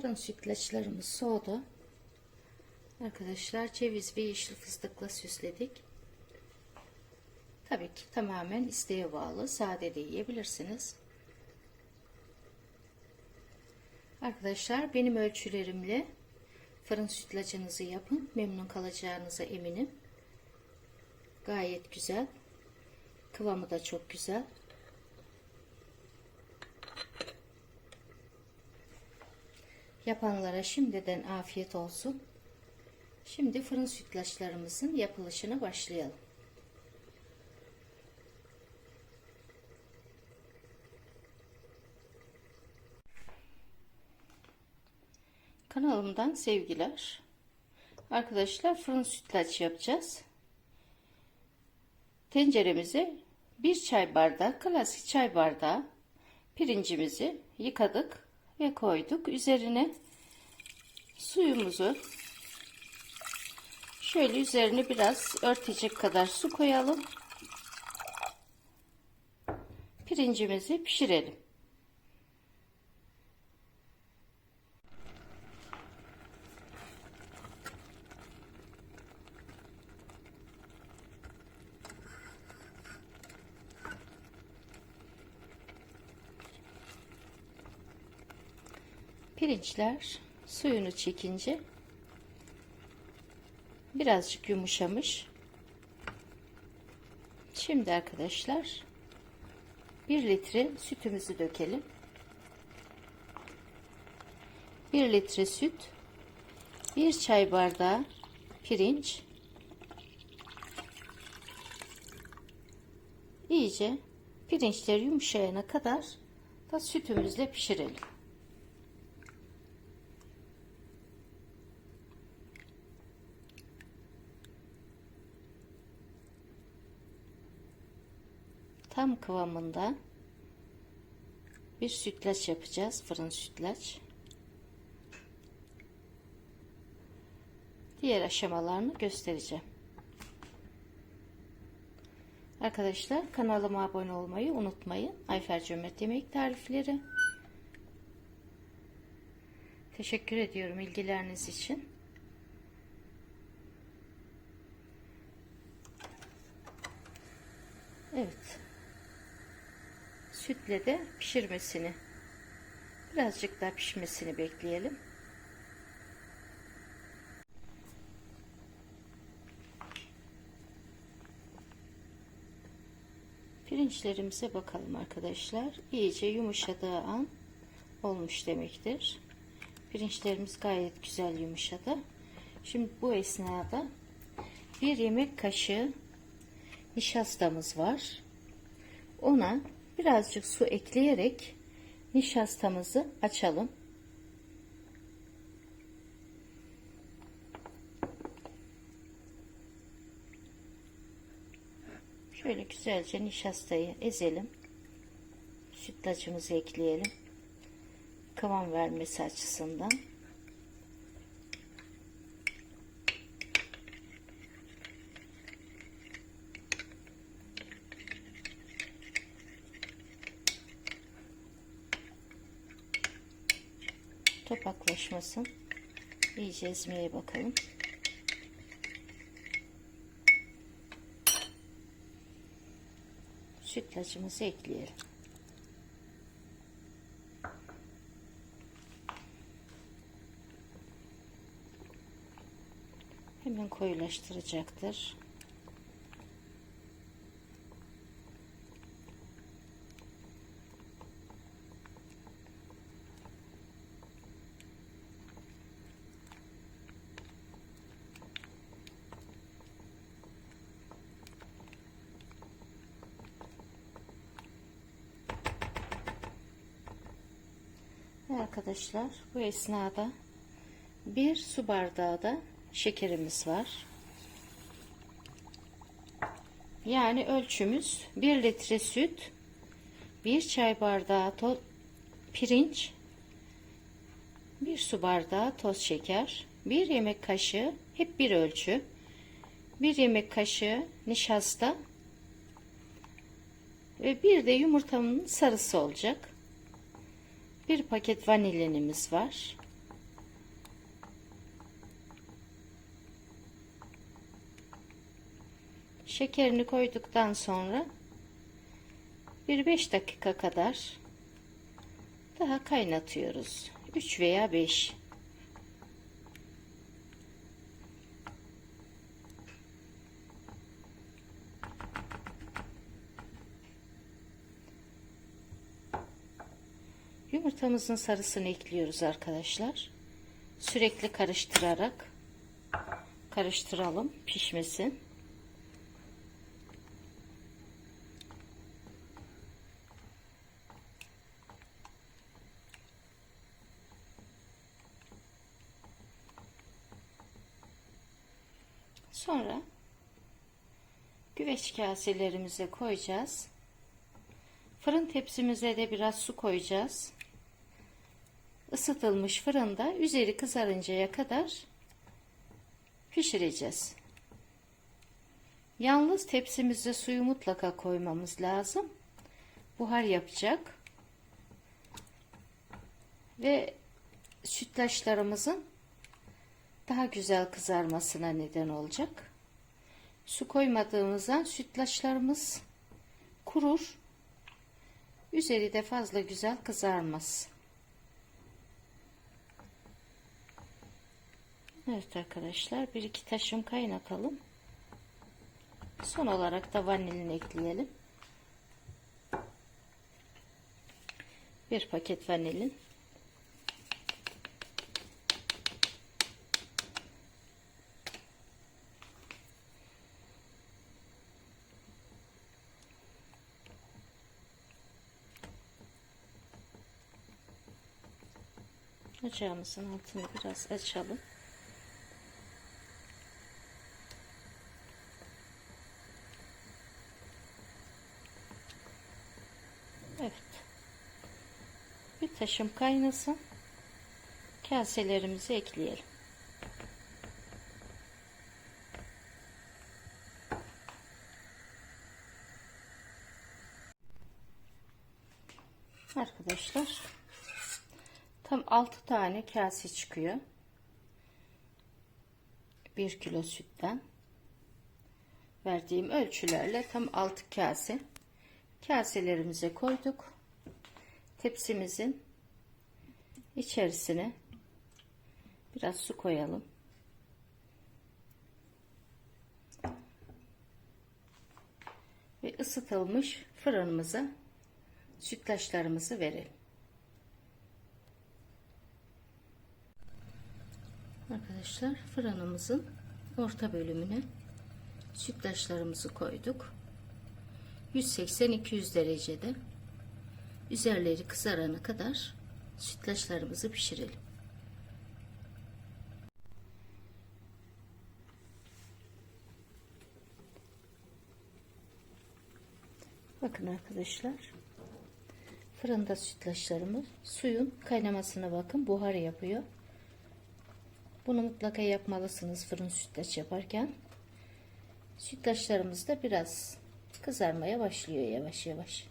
Fırın sütlaçlarımız soğudu. Arkadaşlar ceviz ve yeşil fıstıkla süsledik. Tabii ki tamamen isteğe bağlı. Sade de yiyebilirsiniz. Arkadaşlar benim ölçülerimle fırın sütlacınızı yapın. Memnun kalacağınıza eminim. Gayet güzel. Kıvamı da çok güzel. Yapanlara şimdiden afiyet olsun. Şimdi fırın sütlaçlarımızın yapılışına başlayalım. Kanalımdan sevgiler. Arkadaşlar fırın sütlaç yapacağız. Tenceremize bir çay bardağı, klasik çay bardağı pirincimizi yıkadık ve koyduk. Üzerine suyumuzu şöyle üzerine biraz örtecek kadar su koyalım. Pirincimizi pişirelim. Pirinçler suyunu çekince birazcık yumuşamış. Şimdi arkadaşlar 1 litre sütümüzü dökelim. 1 litre süt, 1 çay bardağı pirinç. İyice pirinçler yumuşayana kadar da sütümüzle pişirelim. Tam kıvamında bir sütlaç yapacağız. Fırın sütlaç. Diğer aşamalarını göstereceğim. Arkadaşlar kanalıma abone olmayı unutmayın. Ayfer Cömert Yemek Tarifleri. Teşekkür ediyorum ilgileriniz için. Evet sütle de pişirmesini birazcık daha pişmesini bekleyelim. Pirinçlerimize bakalım arkadaşlar. İyice yumuşadığı an olmuş demektir. Pirinçlerimiz gayet güzel yumuşadı. Şimdi bu esnada bir yemek kaşığı nişastamız var. Ona birazcık su ekleyerek nişastamızı açalım. Şöyle güzelce nişastayı ezelim. Sütlacımızı ekleyelim. Kıvam vermesi açısından. Topaklaşmasın. İyice ezmeye bakalım. Sütlacımızı ekleyelim. Hemen koyulaştıracaktır. Arkadaşlar bu esnada bir su bardağı da şekerimiz var. Yani ölçümüz 1 litre süt, 1 çay bardağı toz, pirinç, 1 su bardağı toz şeker, 1 yemek kaşığı hep bir ölçü, 1 yemek kaşığı nişasta ve bir de yumurtamın sarısı olacak. Bir paket vanilinimiz var. Şekerini koyduktan sonra bir 5 dakika kadar daha kaynatıyoruz. 3 veya 5 Yumurtamızın sarısını ekliyoruz arkadaşlar. Sürekli karıştırarak karıştıralım pişmesin. Sonra güveç kaselerimize koyacağız. Fırın tepsimize de biraz su koyacağız. Isıtılmış fırında üzeri kızarıncaya kadar pişireceğiz. Yalnız tepsimize suyu mutlaka koymamız lazım. Buhar yapacak. Ve sütlaçlarımızın daha güzel kızarmasına neden olacak. Su koymadığımızdan sütlaçlarımız kurur. Üzeri de fazla güzel kızarmaz. Evet arkadaşlar bir iki taşım kaynatalım. Son olarak da vanilin ekleyelim. Bir paket vanilin. Ocağımızın altını biraz açalım. Evet. Bir taşım kaynasın. Kaselerimizi ekleyelim. Arkadaşlar tam 6 tane kase çıkıyor. 1 kilo sütten verdiğim ölçülerle tam 6 kase kaselerimize koyduk. Tepsimizin içerisine biraz su koyalım. Ve ısıtılmış fırınımıza sütlaçlarımızı verelim. Arkadaşlar fırınımızın orta bölümüne sütlaçlarımızı koyduk. 180-200 derecede üzerleri kızarana kadar sütlaçlarımızı pişirelim. Bakın arkadaşlar fırında sütlaçlarımız suyun kaynamasına bakın buhar yapıyor. Bunu mutlaka yapmalısınız fırın sütlaç yaparken. Sütlaçlarımız da biraz kızarmaya başlıyor yavaş yavaş.